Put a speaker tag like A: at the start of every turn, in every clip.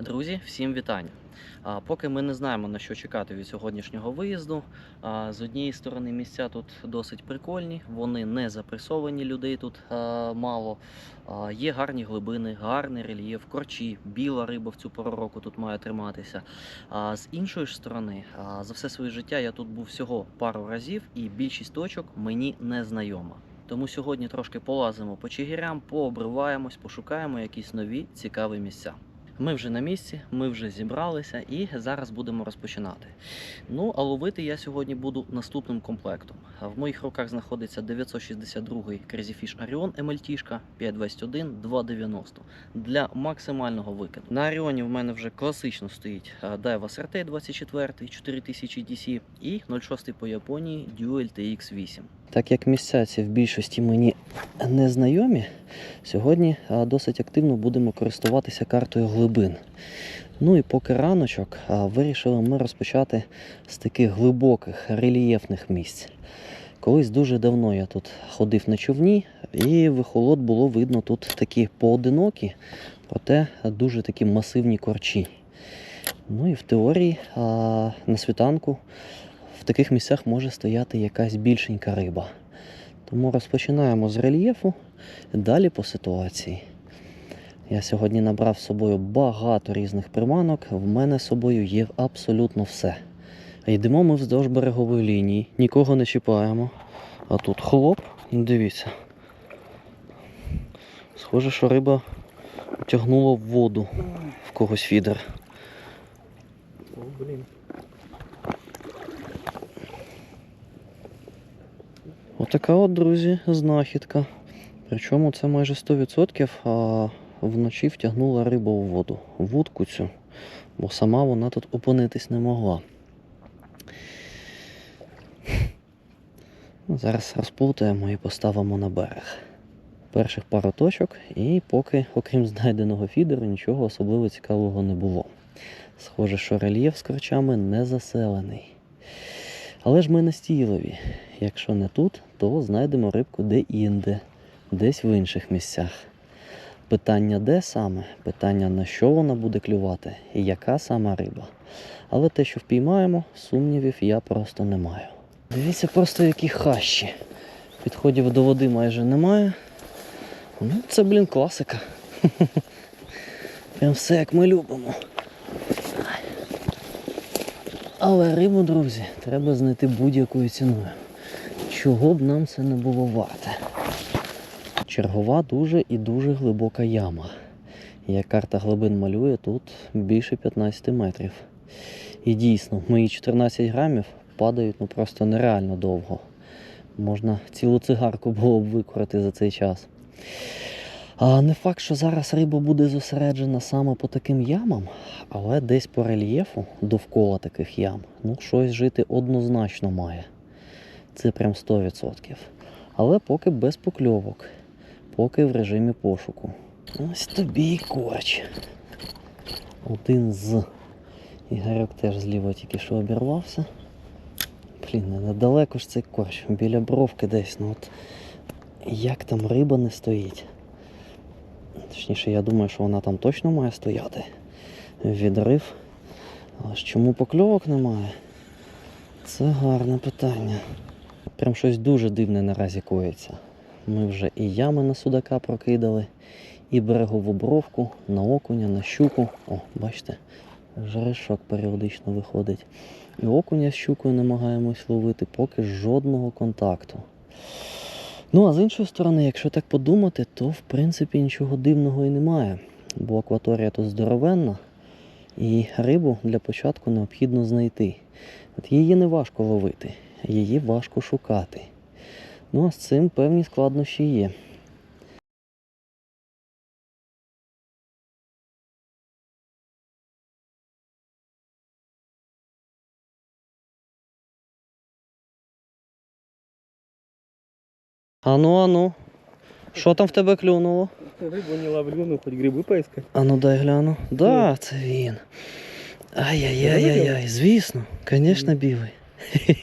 A: Друзі, всім вітання. Поки ми не знаємо на що чекати від сьогоднішнього виїзду. З однієї сторони місця тут досить прикольні, вони не запресовані, людей тут мало. Є гарні глибини, гарний рельєф, корчі, біла риба в цю пору року тут має триматися. А з іншої ж сторони, за все своє життя я тут був всього пару разів, і більшість точок мені не знайома. Тому сьогодні трошки полазимо по чигирям, пообриваємось, пошукаємо якісь нові цікаві місця. Ми вже на місці, ми вже зібралися і зараз будемо розпочинати. Ну, а ловити я сьогодні буду наступним комплектом. В моїх руках знаходиться 962-й Crazy Fish Orion MLT 521 290 для максимального викиду. На Оріоні в мене вже класично стоїть а, Daiwa SRT 24 4000 DC і 06 по Японії Dual TX8. Так як місця ці в більшості мені не знайомі, сьогодні досить активно будемо користуватися картою глибин. Ну і поки раночок, вирішили ми розпочати з таких глибоких рельєфних місць. Колись дуже давно я тут ходив на човні, і вихолод було видно тут такі поодинокі, проте дуже такі масивні корчі. Ну і в теорії на світанку в таких місцях може стояти якась більшенька риба. Тому розпочинаємо з рельєфу, далі по ситуації. Я сьогодні набрав з собою багато різних приманок, в мене з собою є абсолютно все. Йдемо ми вздовж берегової лінії, нікого не чіпаємо. А тут хлоп, дивіться. Схоже, що риба тягнула в воду в когось фідер.
B: О, блин.
A: Отака от, друзі, знахідка. Причому це майже 100%, а вночі втягнула рибу в воду, вудку цю, бо сама вона тут опинитись не могла. Ну, Зараз розплутаємо і поставимо на берег. Перших пару точок, і поки, окрім знайденого фідеру, нічого особливо цікавого не було. Схоже, що рельєф з корчами не заселений. Але ж ми настійливі. Якщо не тут, то знайдемо рибку де-інде, десь в інших місцях. Питання де саме, питання на що вона буде клювати і яка сама риба. Але те, що впіймаємо, сумнівів я просто не маю. Дивіться просто які хащі. Підходів до води майже немає. Ну, це, блін, класика. Прям все як ми любимо. Але рибу, друзі, треба знайти будь-якою ціною. Чого б нам це не було варте. Чергова дуже і дуже глибока яма. Як карта глибин малює, тут більше 15 метрів. І дійсно, мої 14 грамів падають ну просто нереально довго. Можна цілу цигарку було б викорити за цей час. А не факт, що зараз риба буде зосереджена саме по таким ямам, але десь по рельєфу довкола таких ям, ну щось жити однозначно має. Це прям 100%. Але поки без покльовок, поки в режимі пошуку. Ось тобі й корч. Один з. Ігорьок теж зліва тільки що обірвався. Блін, недалеко ж цей корч, біля бровки десь. Ну от як там риба не стоїть. Точніше, я думаю, що вона там точно має стояти. Відрив. Але ж чому покльовок немає? Це гарне питання. Прям щось дуже дивне наразі коїться. Ми вже і ями на судака прокидали, і берегову бровку, на окуня, на щуку. О, бачите, жерешок періодично виходить. І окуня з щукою намагаємось ловити, поки жодного контакту. Ну, а з іншої сторони, якщо так подумати, то в принципі нічого дивного і немає. Бо акваторія тут здоровенна, і рибу для початку необхідно знайти. От її не важко ловити, її важко шукати. Ну а з цим певні складнощі є. Ану, ану. Що там в тебе клюнуло?
B: Рыбу не ловлю, ну хоть грибы поискать.
A: Ану, дай гляну. Да, це він. Ай-яй-яй-яй-яй, звісно, звісно, білий.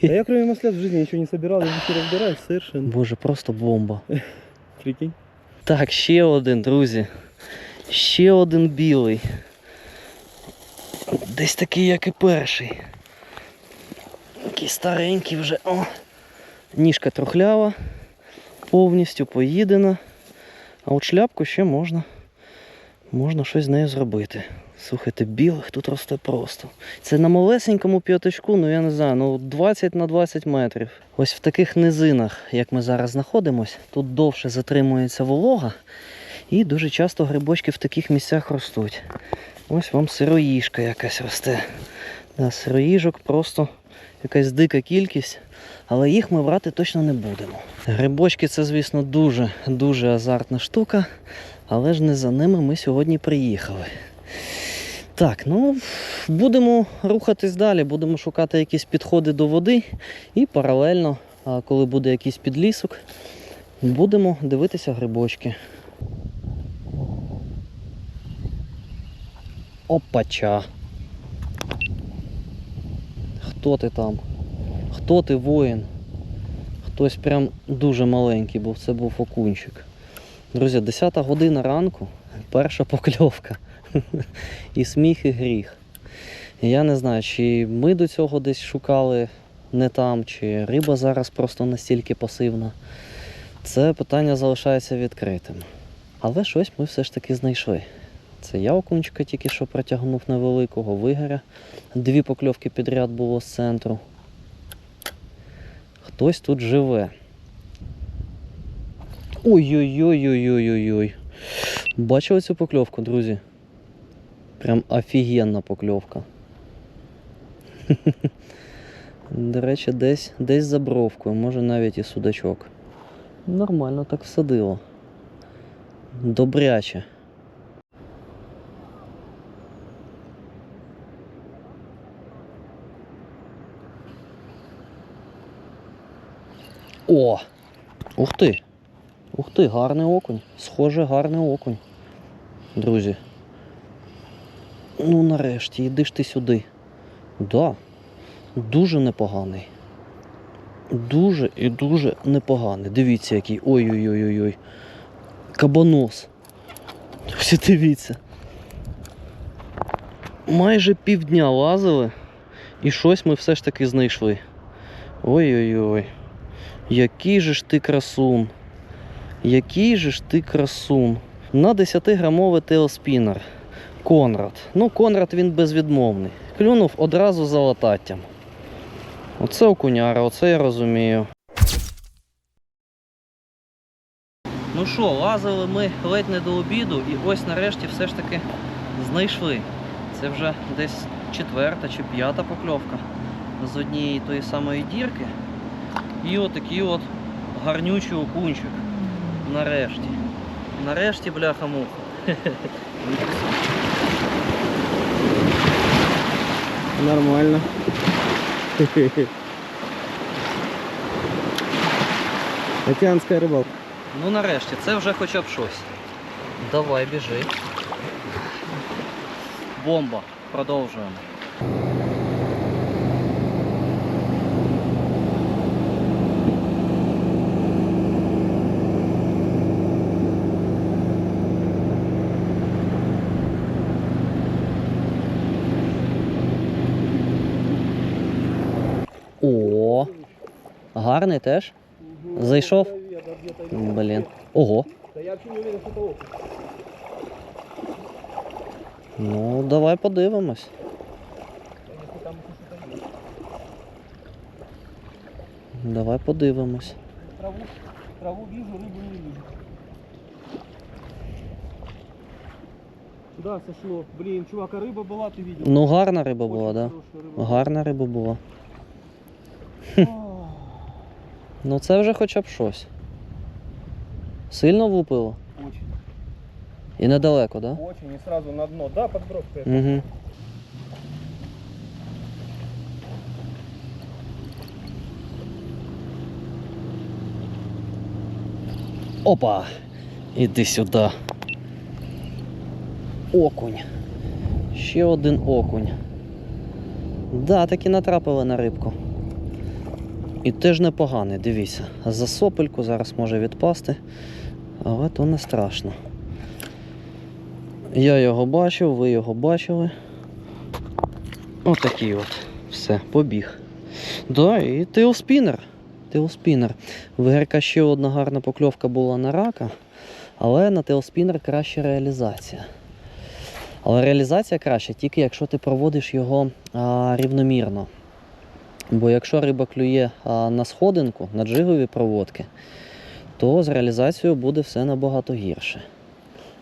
B: А я кроме маслят в жизни ничего не собирал, я не разбираюсь совершенно.
A: Боже, просто бомба.
B: Прикинь.
A: Так, ще один, друзі. Ще один білий. Десь такий, як і перший. Такий старенький вже. О. Ніжка трухлява, повністю поїдена. А от шляпку ще можна. Можна щось з нею зробити. Слухайте, білих тут росте просто. Це на малесенькому п'ятачку, ну я не знаю, ну 20 на 20 метрів. Ось в таких низинах, як ми зараз знаходимося, тут довше затримується волога, і дуже часто грибочки в таких місцях ростуть. Ось вам сироїжка якась росте. Да, сироїжок просто якась дика кількість, але їх ми брати точно не будемо. Грибочки це, звісно, дуже дуже азартна штука, але ж не за ними ми сьогодні приїхали. Так, ну будемо рухатись далі, будемо шукати якісь підходи до води і паралельно, коли буде якийсь підлісок, будемо дивитися грибочки. Опача. Хто ти там? Хто ти воїн? Хтось прям дуже маленький, бо це був окунчик. Друзі, 10 година ранку, перша покльовка. І сміх, і гріх. Я не знаю, чи ми до цього десь шукали не там, чи риба зараз просто настільки пасивна. Це питання залишається відкритим. Але щось ми все ж таки знайшли. Це я окунчика тільки що протягнув невеликого вигоря. Дві покльовки підряд було з центру. Хтось тут живе. Ой-ой-ой-ой-ой-ой-ой. Бачили цю покльовку, друзі? Прям офігенна покльовка. До речі, десь, десь за бровкою, може навіть і судачок. Нормально так всадило. Добряче. О! Ух ти! Ух ти, гарний окунь. Схоже, гарний окунь. Друзі. Ну нарешті, іди ж ти сюди. Да, дуже непоганий. Дуже і дуже непоганий. Дивіться, який. Ой-ой-ой-ой. Кабанос. Ось дивіться. Майже півдня лазили, і щось ми все ж таки знайшли. Ой-ой-ой. Який же ж ти красун. Який же ж ти красун. На 10-грамовий теоспінер. Конрад. Ну, Конрад він безвідмовний. Клюнув одразу за лататтям. Оце окуняра, оце я розумію. Ну що, лазили ми ледь не до обіду і ось нарешті все ж таки знайшли. Це вже десь четверта чи п'ята покльовка з однієї тої самої дірки. І отакий от гарнючий окунчик. Нарешті. Нарешті бляха-муха.
B: Нормально. Океанская рыбалка.
A: Ну нарешті, це вже хоча б щось. Давай, біжи. Бомба. Продовжуємо. гарний теж. Зайшов? Блін. Ого.
B: Да я вообще не уверен, что это окунь.
A: Ну, давай подивимось.
B: Если там еще что-то есть.
A: Давай подивимось.
B: Траву, траву вижу, рыбу не вижу. Да, сошло. Блин, чувак, а рыба была, ты видел?
A: Ну, гарна риба
B: Очень
A: була, да?
B: хорошая рыба.
A: Гарна риба була. Ну це вже хоча б щось. Сильно влупило?
B: Очень,
A: І недалеко, да?
B: очень. И сразу на дно. Да, под.
A: Угу. Опа! Іди сюди. Окунь. Ще один окунь. Да, таки натрапили на рибку. І теж непоганий, дивіться. За сопельку зараз може відпасти, але то не страшно. Я його бачив, ви його бачили. Отакий от. Все, побіг. Да, і тейлспінер. Тейлспінер. В ГРК ще одна гарна покльовка була на рака, але на тейлспінер краща реалізація. Але реалізація краще тільки якщо ти проводиш його а, рівномірно. Бо якщо риба клює на сходинку, на джигові проводки, то з реалізацією буде все набагато гірше.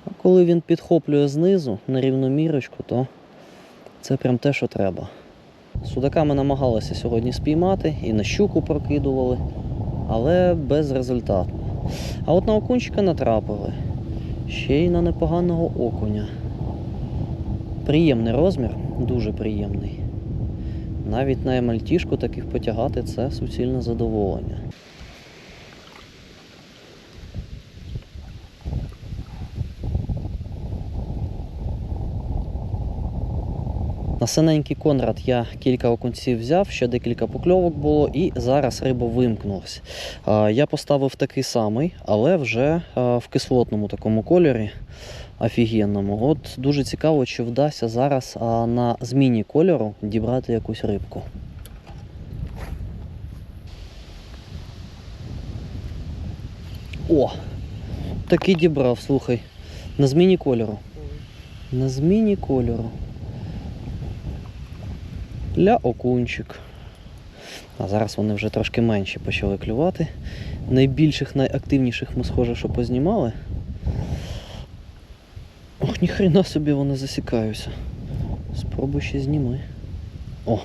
A: А коли він підхоплює знизу на рівномірочку, то це прям те, що треба. Судака ми намагалися сьогодні спіймати і на щуку прокидували, але безрезультатно. А от на окунчика натрапили. Ще й на непоганого окуня. Приємний розмір, дуже приємний. Навіть на емальтішку таких потягати це суцільне задоволення. Синенький Конрад я кілька окунців взяв, ще декілька покльовок було, і зараз риба вимкнулась. Я поставив такий самий, але вже в кислотному такому кольорі. Офігенному. От дуже цікаво, чи вдасться зараз на зміні кольору дібрати якусь рибку. О! Таки дібрав, слухай. На зміні кольору. На зміні кольору. Ля окунчик. А зараз вони вже трошки менші почали клювати. Найбільших, найактивніших ми, схоже, що познімали. Ох, ніхрена собі вони засікаються. Спробуй ще зніми. О,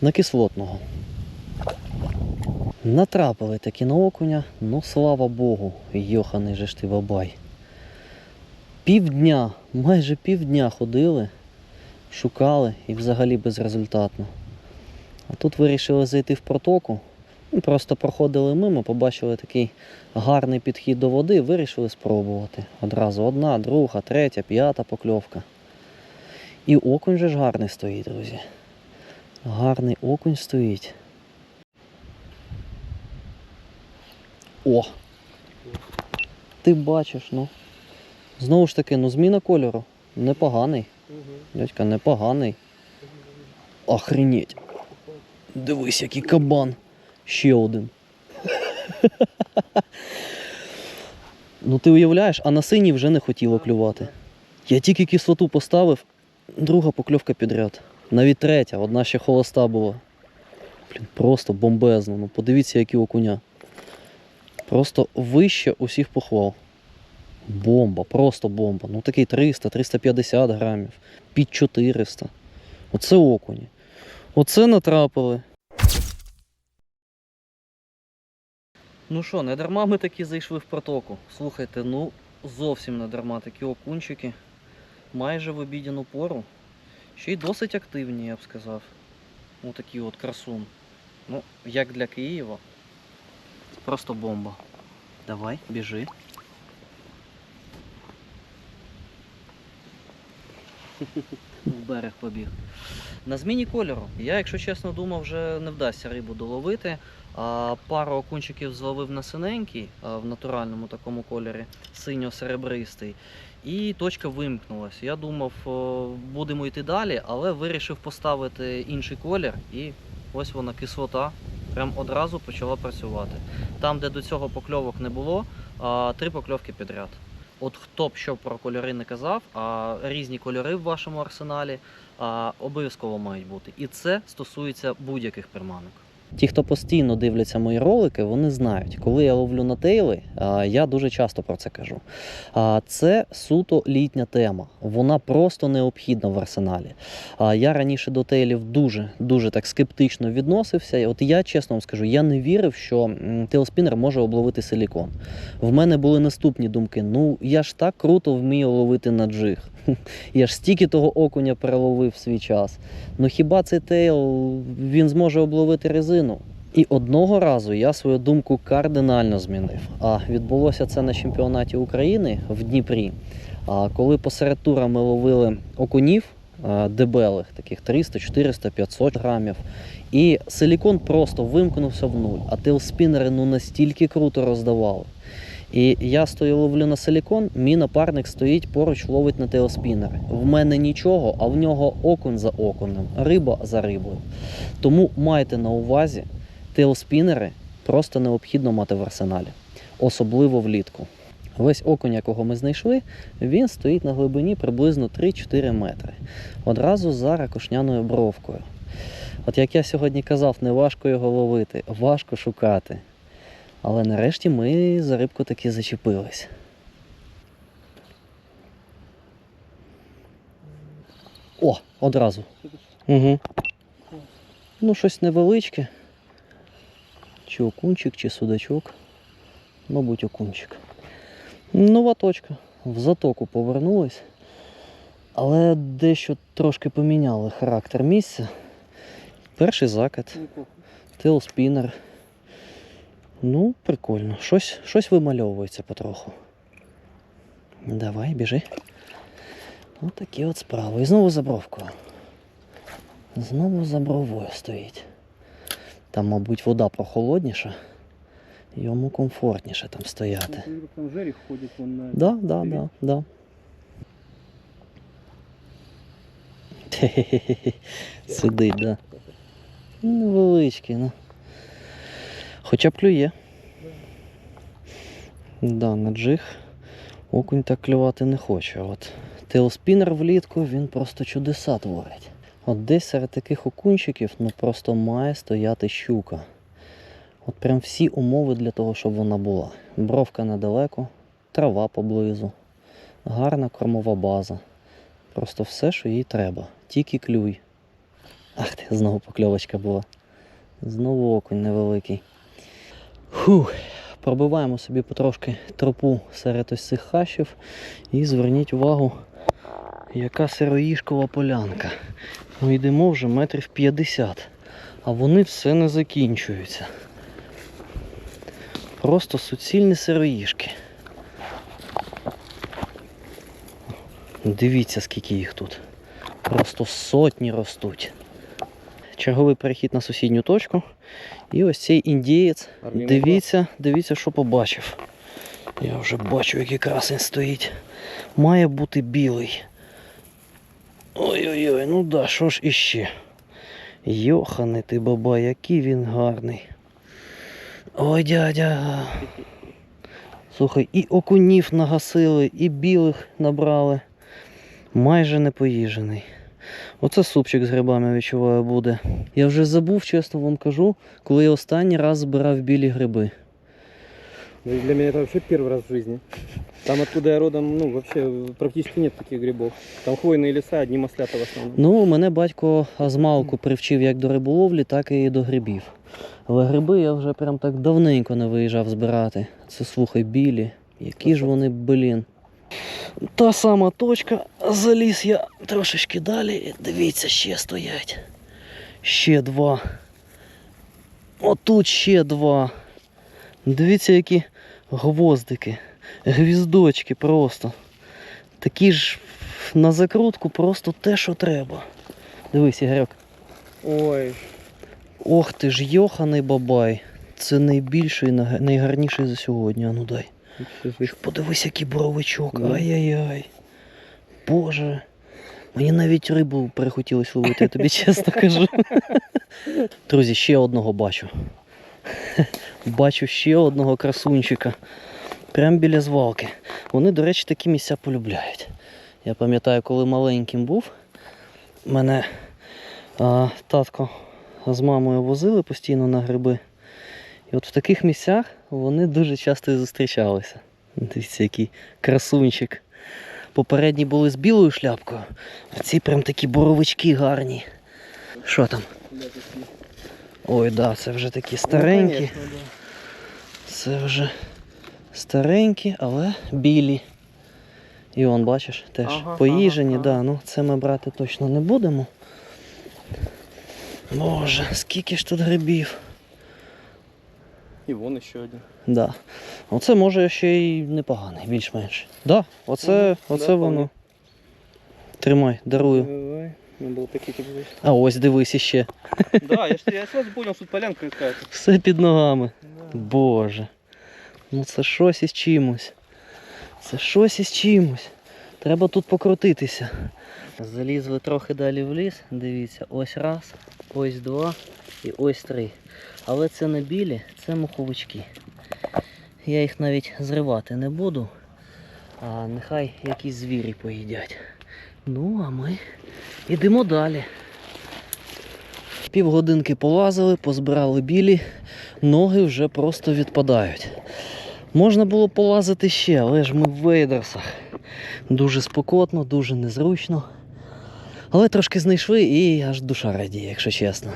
A: на кислотного. Натрапили таки на окуня, ну слава Богу, йоханий же ж ти бабай. Півдня, майже півдня ходили, шукали і взагалі безрезультатно. А тут вирішили зайти в протоку. Ну, Просто проходили мимо, побачили такий гарний підхід до води, вирішили спробувати. Одразу одна, друга, третя, п'ята покльовка. І окунь же ж гарний стоїть, друзі. Гарний окунь стоїть. О! Ти бачиш, ну. Знову ж таки, ну зміна кольору. Непоганий. Дядька, непоганий. Охренеть. Дивись, який кабан. Ще один. ну ти уявляєш, а на синій вже не хотіло клювати. Я тільки кислоту поставив, друга покльовка підряд. Навіть третя, одна ще холоста була. Блін, просто бомбезно. Ну подивіться, які окуня. Просто вище усіх похвал. Бомба, просто бомба. Ну такий 300-350 грамів, під 400. Оце окуні. Оце натрапили. Ну що, не дарма ми таки зайшли в протоку. Слухайте, ну зовсім не дарма такі окунчики. Майже в обідяну пору. Ще й досить активні, я б сказав. Отакий от красун. Ну, як для Києва. Просто бомба. Давай, біжи. В берег побіг. На зміні кольору. Я, якщо чесно, думав, вже не вдасться рибу доловити. А пару окунчиків зловив на синенький, в натуральному такому кольорі, синьо-серебристий. І точка вимкнулась. Я думав, будемо йти далі, але вирішив поставити інший колір, і ось вона кислота. Прям одразу почала працювати. Там, де до цього покльовок не було, три покльовки підряд. От хто б що про кольори не казав, а різні кольори в вашому арсеналі обов'язково мають бути. І це стосується будь-яких приманок. Ті, хто постійно дивляться мої ролики, вони знають, коли я ловлю на тейли, я дуже часто про це кажу. Це суто літня тема. Вона просто необхідна в арсеналі. Я раніше до тейлів дуже дуже так скептично відносився. І От я чесно вам скажу, я не вірив, що тейлспінер може обловити силікон. В мене були наступні думки: ну я ж так круто вмію ловити на джиг. Я ж стільки того окуня переловив в свій час. Ну хіба цей тейл він зможе обловити резину? І одного разу я свою думку кардинально змінив. А відбулося це на чемпіонаті України в Дніпрі. А коли посеред тура ми ловили окунів дебелих, таких 300, 400, 500 грамів, і силікон просто вимкнувся в нуль, а тейлспінери ну настільки круто роздавали. І я стою ловлю на силікон, мій напарник стоїть поруч, ловить на теоспінери. В мене нічого, а в нього окунь за окунем, риба за рибою. Тому майте на увазі, теоспінери просто необхідно мати в арсеналі, особливо влітку. Весь окунь, якого ми знайшли, він стоїть на глибині приблизно 3-4 метри. Одразу за ракушняною бровкою. От як я сьогодні казав, не важко його ловити, важко шукати. Але нарешті ми за рибку таки зачепились. О, одразу. Угу. Ну, щось невеличке. Чи окунчик, чи судачок. Мабуть, окунчик. Нова точка. В затоку повернулись. Але дещо трошки поміняли характер місця. Перший закат, тейлспінер. Ну, прикольно. Щось, щось вимальовується потроху. Давай, біжи. Ось такі от справи. І знову за бровкою. Знову за бровою стоїть. Там, мабуть, вода прохолодніша. Йому комфортніше там стояти.
B: Там жерех ходит вон на...
A: Да, да, да, да. Сидить, да. Ну, Невеличкий, ну. Хоча б клює. Да, на джиг окунь так клювати не хоче. От теоспінер влітку він просто чудеса творить. От десь серед таких окунчиків ну просто має стояти щука. От прям всі умови для того, щоб вона була. Бровка недалеко, трава поблизу, гарна кормова база. Просто все, що їй треба. Тільки клюй. Ах ти, знову покльовочка була. Знову окунь невеликий. Фух. Пробиваємо собі потрошки тропу серед ось цих хащів. І зверніть увагу, яка сироїшкова полянка. Ми йдемо вже метрів 50, а вони все не закінчуються. Просто суцільні сироїшки. Дивіться, скільки їх тут. Просто сотні ростуть. Черговий перехід на сусідню точку. І ось цей індієць. Дивіться, дивіться, що побачив. Я вже бачу, який красень стоїть. Має бути білий. Ой-ой-ой, ну да, що ж іще. Йоханий ти баба, який він гарний. Ой, дядя. Слухай, і окунів нагасили, і білих набрали. Майже не поїжений. Оце супчик з грибами відчуваю буде. Я вже забув, чесно вам кажу, коли я останній раз збирав білі гриби.
B: Ну, Для меня это вообще первый раз в жизни. Там, откуда я родом, ну, вообще практически нет таких грибов. Там хвойные леса, одни маслята в основном.
A: Ну, мене батько з малку привчив як до риболовлі, так і до грибів. Але гриби я вже прям так давненько не виїжджав збирати. Це слухай, білі. Які ж вони, блін. Та сама точка, заліз я трошечки далі. Дивіться, ще стоять. Ще два. Отут ще два. Дивіться, які гвоздики, гвіздочки просто. Такі ж на закрутку просто те, що треба. Дивись, Ігорьок.
B: Ой,
A: Ох ти ж, йоханий бабай. Це найбільший, найгарніший за сьогодні. А ну дай. Подивись, який боровичок. Ай-яй-яй. Боже. Мені навіть рибу перехотілося ловити, я тобі чесно кажу. Друзі, ще одного бачу. Бачу ще одного красунчика. Прямо біля звалки. Вони, до речі, такі місця полюбляють. Я пам'ятаю, коли маленьким був, мене а, татко з мамою возили постійно на гриби. І от в таких місцях вони дуже часто і зустрічалися. Дивіться, який красунчик. Попередні були з білою шляпкою, а ці прям такі боровички гарні. Що там? Ой, да, це вже такі старенькі.
B: Ну.
A: Це вже старенькі, але білі. І он, бачиш, теж
B: Ага,
A: поїжені,
B: ага,
A: да, ну це ми брати точно не будемо. Боже, скільки ж тут грибів.
B: И вон еще один.
A: Да. Оце може ще й непоганий, більш-менш. Да, оце,
B: Мгм,
A: оце
B: да,
A: воно. Тримай, дарую.
B: Давай. Ну, был такие как.
A: А ось дивись іще.
B: Да, я, ж- я понял, что тут полянка какая-то.
A: Все під ногами. Боже. Ну це щось із чимось. Це щось із чимось. Треба тут покрутитися. Залізли трохи далі в ліс. Дивіться, ось раз, ось два і ось три. Але це не білі, це муховички. Я їх навіть зривати не буду. А нехай якісь звірі поїдять. Ну, а ми йдемо далі. Півгодинки полазили, позбирали білі, ноги вже просто відпадають. Можна було полазити ще, але ж ми в вейдерсах. Дуже спокотно, дуже незручно. Але трошки знайшли і аж душа радіє, якщо чесно.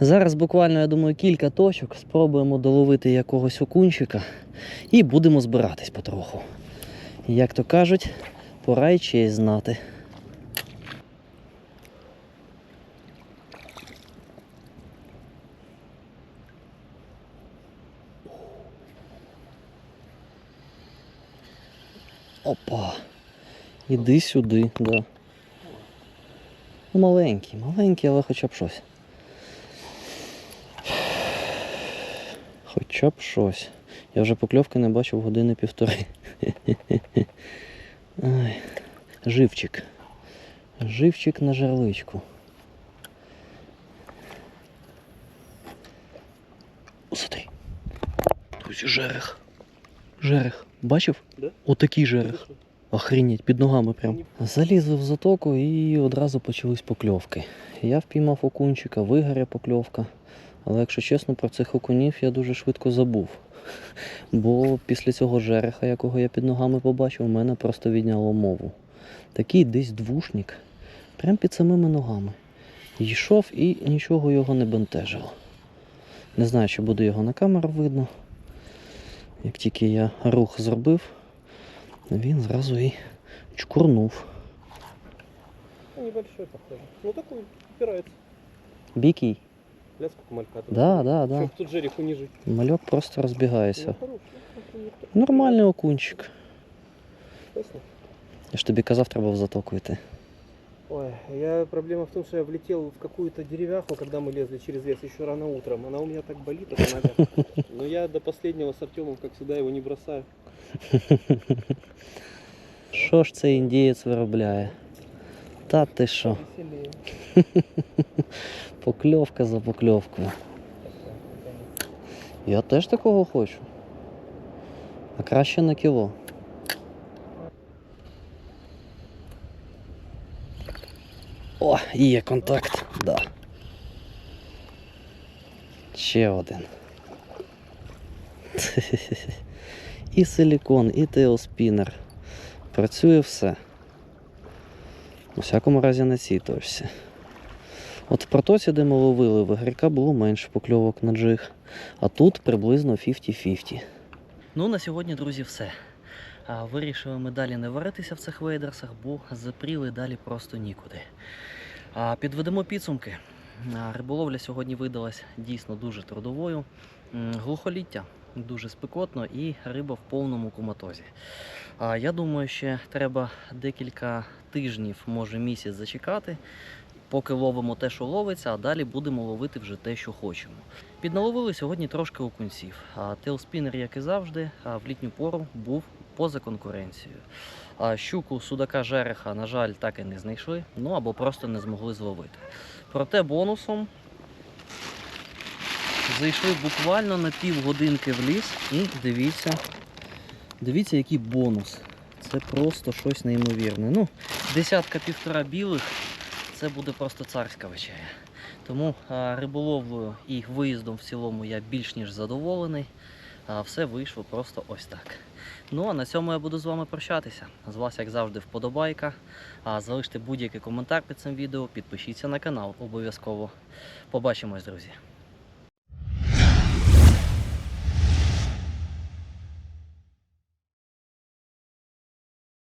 A: Зараз буквально, я думаю, кілька точок. Спробуємо доловити якогось окунчика і будемо збиратись потроху. Як то кажуть, пора й честь знати. Опа. Іди сюди, да. Ну, маленький, маленький, але хоча б щось. Хоча б щось. Я вже покльовки не бачив години півтори. Ай. Живчик. Живчик на жерличку. Смотри. Друзі, жерех. Жерех. Бачив?
B: Да.
A: Отакий жерех. Охренеть, під ногами прям. Залізли в затоку і одразу почались покльовки. Я впіймав окунчика, вигоря покльовка. Але якщо чесно, про цих окунів я дуже швидко забув. Бо після цього жереха, якого я під ногами побачив, мене просто відняло мову. Такий десь двушник, прям під самими ногами. Йшов і нічого його не бентежило. Не знаю, чи буде його на камеру видно. Як тільки я рух зробив, він зразу і чкурнув.
B: Ну, небольшой, похоже. Ну, такой, упирается.
A: Бікій.
B: Ля, сколько малька.
A: Да, да, да.
B: Чтоб тут жерех унижить.
A: Мальок просто розбігається.
B: Ну, хороший. окунь, никто.
A: Нормальний окунчик.
B: Вкусно.
A: Я ж тобі казав, треба в затоку йти.
B: Ой, я проблема в том, что я влетел в какую-то деревяху, когда мы лезли через лес еще рано утром. Она у меня так болит, эта нога. Но я до последнего с Артемом, как всегда, его не бросаю.
A: Що ж цей індієць виробляє? Та ти що? Покльовка за покльовкою. Я теж такого хочу. А краще на кіло. О, є контакт, да. Ще один. І силікон, і теоспінер. Працює все. У всякому разі на цій точці. От в протоці, де ми ловили, в Ігорька було менше покльовок на джиг, а тут приблизно 50-50. Ну, на сьогодні, друзі, все. Вирішили ми далі не варитися в цих вейдерсах, бо запріли далі просто нікуди. Підведемо підсумки. Риболовля сьогодні видалась дійсно дуже трудовою. Глухоліття дуже спекотно і риба в повному коматозі. Я думаю, ще треба декілька тижнів, може місяць зачекати, поки ловимо те, що ловиться, а далі будемо ловити вже те, що хочемо. Підналовили сьогодні трошки окунців. А як і завжди, в літню пору був поза конкуренцією. Щуку судака жереха, на жаль, так і не знайшли, ну або просто не змогли зловити. Проте бонусом зайшли буквально на півгодинки в ліс і дивіться, дивіться, який бонус. Це просто щось неймовірне. Ну, десятка півтора білих це буде просто царська вечеря. Тому а, риболовлею і виїздом в цілому я більш ніж задоволений. Все вийшло просто ось так. Ну а на цьому я буду з вами прощатися. З вас, як завжди, вподобайка. Залиште будь-який коментар під цим відео, підпишіться на канал обов'язково. Побачимось, друзі.